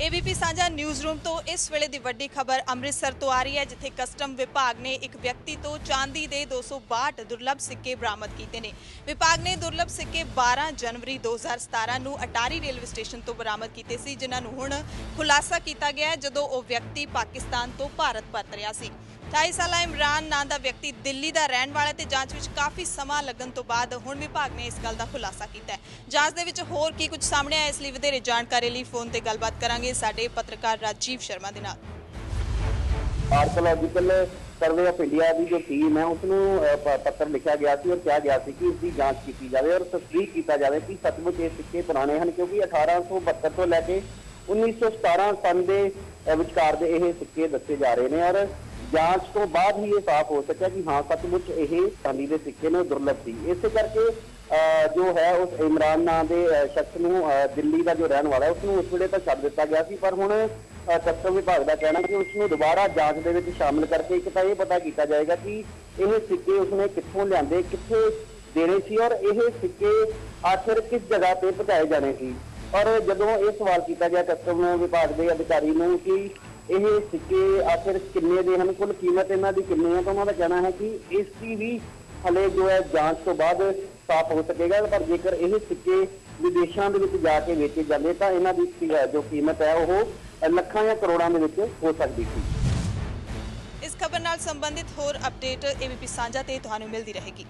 ABP ਸਾਂਝਾ news room ਤੋਂ ਇਸ ਵੇਲੇ ਦੀ ਵੱਡੀ ਖਬਰ ਅੰਮ੍ਰਿਤਸਰ ਤੋਂ ਆ ਰਹੀ ਹੈ, ਜਿੱਥੇ ਕਸਟਮ ਵਿਭਾਗ ਨੇ ਇੱਕ ਵਿਅਕਤੀ ਤੋਂ ਚਾਂਦੀ ਦੇ 262 ਦੁਰਲੱਭ ਸਿੱਕੇ ਬਰਾਮਦ ਕੀਤੇ ਨੇ। ਵਿਭਾਗ ਨੇ ਦੁਰਲੱਭ ਸਿੱਕੇ 12 ਜਨਵਰੀ 2017 ਨੂੰ ਅਟਾਰੀ ਰੇਲਵੇ ਸਟੇਸ਼ਨ ਤੋਂ ਬਰਾਮਦ ਕੀਤੇ ਸੀ, ਜਿਨ੍ਹਾਂ ਨੂੰ ਹੁਣ ਖੁਲਾਸਾ ਕੀਤਾ ਗਿਆ ਹੈ, ਜਦੋਂ ਉਹ ਵਿਅਕਤੀ ਪਾਕਿਸਤਾਨ ਤੋਂ ਭਾਰਤ ਪਰਤ ਰਿਹਾ ਸੀ। 28 ਸਾਲਾ ਇਮਰਾਨ ਨਾਂ ਦਾ ਵਿਅਕਤੀ ਦਿੱਲੀ ਦਾ ਰਹਿਣ ਵਾਲਾ ਹੈ ਤੇ ਜਾਂਚ ਵਿੱਚ ਕਾਫੀ ਸਮਾਂ ਲੱਗਣ ਤੋਂ ਬਾਅਦ ਹੁਣ ਵਿਭਾਗ ਨੇ ਇਸ ਗੱਲ ਦਾ ਖੁਲਾਸਾ ਕੀਤਾ ਹੈ। ਜਾਂਚ ਦੇ ਵਿੱਚ ਹੋਰ ਕੀ ਕੁਝ ਸਾਹਮਣੇ ਆਇਆ, ਇਸ ਲਈ ਵਧੇਰੇ ਜਾਣਕਾਰੀ ਲਈ ਫੋਨ ਤੇ ਗੱਲਬਾਤ ਕਰਾਂਗੇ। ਸਾਡੇ ਪੱਤਰਕਾਰ ਰਾਜੀਵ ਸ਼ਰਮਾ ਦੇ ਨਾਲ। ਆਰਕੋਲੋਜੀਕਲ ਸਰਵੇ ਆਫ ਇੰਡੀਆ ਦੀ ਜੋ ਟੀਮ ਹੈ ਉਸ ਨੂੰ ਪੱਤਰ ਲਿਖਿਆ ਗਿਆ ਸੀ ਔਰ ਕਿਹਾ ਗਿਆ ਸੀ ਕਿ ਇਸ ਦੀ ਜਾਂਚ ਕੀਤੀ ਜਾਵੇ ਔਰ ਤਸਦੀਕ ਕੀਤਾ ਜਾਵੇ ਕਿ ਸੱਚਮੁੱਚ ਇਹ ਸਿੱਕੇ ਪੁਰਾਣੇ ਹਨ ਕਿਉਂਕਿ 1872 ਤੋਂ ਲੈ ਕੇ 1917 ਸਨ ਦੇ ਵਿਚਕਾਰ ਦੇ ਇਹ ਸਿੱਕੇ ਦੱਸੇ ਜਾ ਰਹੇ ਨੇ ਔਰ ਜਾਂਚ ਤੋਂ ਬਾਅਦ ਹੀ ਇਹ ਸਾਫ਼ ਹੋ ਸਕਿਆ ਕਿ ਹਾਂ ਸੱਚਮੁੱਚ ਇਹ ਚਾਂਦੀ ਦੇ ਸਿੱਕੇ ਨੇ ਉਹ ਦੁਰਲੱਭ ਸੀ। ਇਸੇ ਕਰਕੇ ਅਹ, ਜੋ ਹੈ ਉਸ ਇਮਰਾਨ ਨਾਂ ਦੇ ਸ਼ਖਸ ਨੂੰ ਦਿੱਲੀ ਦਾ ਜੋ ਰਹਿਣ ਵਾਲਾ ਹੈ, ਉਸ ਨੂੰ ਉਸ ਵੇਲੇ ਤਾਂ ਛੱਡ ਦਿੱਤਾ ਗਿਆ ਸੀ। ਪਰ ਹੁਣ ਕਸਟਮ ਵਿਭਾਗ ਦਾ ਕਹਿਣਾ ਕਿ ਉਸ ਨੂੰ ਦੁਬਾਰਾ ਜਾਂਚ ਦੇ ਵਿੱਚ ਸ਼ਾਮਲ ਕਰਕੇ ਇੱਕ ਤਾਂ ਇਹ ਪਤਾ ਕੀਤਾ ਜਾਏਗਾ ਕਿ ਇਹ ਸਿੱਕੇ ਉਸਨੇ ਕਿੱਥੋਂ ਲਿਆਂਦੇ ਕਿੱਥੇ ਦੇਣੇ ਸੀ ਔਰ ਇਹ ਸਿੱਕੇ ਆਖਿਰ ਕਿਸ ਜਗ੍ਹਾ ਤੇ ਪਹੁੰਚਾਏ ਜਾਣੇ ਸੀ। ਔਰ ਜਦੋਂ ਇਹ ਸਵਾਲ ਕੀਤਾ ਗਿਆ ਕਸਟਮ ਵਿਭਾਗ ਦੇ ਅਧਿਕਾਰੀ ਨੂੰ ਕਿ ਇਹ ਸਿੱਕੇ ਆਖਿਰ ਕਿੰਨੇ ਦੇ ਹਨ? ਕੁੱਲ ਕੀਮਤ ਇਹਨਾਂ ਦੀ ਕਿੰਨੀ ਹੈ? ਤਾਂ ਉਹਨਾਂ ਦਾ ਕਹਿਣਾ ਹੈ ਕਿ ਇਸ ਦੀ ਵੀ ਹਲੇ ਜੋ ਹੈ ਜਾਂਚ ਤੋਂ ਬਾਅਦ ਸਾਫ਼ ਹੋ ਸਕੇਗਾ, ਪਰ ਜੇਕਰ ਇਹ ਸਿੱਕੇ ਵਿਦੇਸ਼ਾਂ ਦੇ ਵਿੱਚ ਜਾ ਕੇ ਵੇਚੇ ਜਾਂਦੇ, ਤਾਂ ਇਹਨਾਂ ਦੀ ਜੋ ਕੀਮਤ ਹੈ, ਉਹ ਲੱਖਾਂ ਜਾਂ ਕਰੋੜਾਂ ਦੇ ਵਿੱਚ ਹੋ ਸਕਦੀ ਸੀ। ਇਸ ਖਬਰ ਨਾਲ ਸੰਬੰਧਿਤ ਹੋਰ ਅਪਡੇਟ ਏਬੀਪੀ ਸਾਂਝਾ ਤੇ ਤੁਹਾਨੂੰ ਮਿਲਦੀ ਰਹੇਗੀ।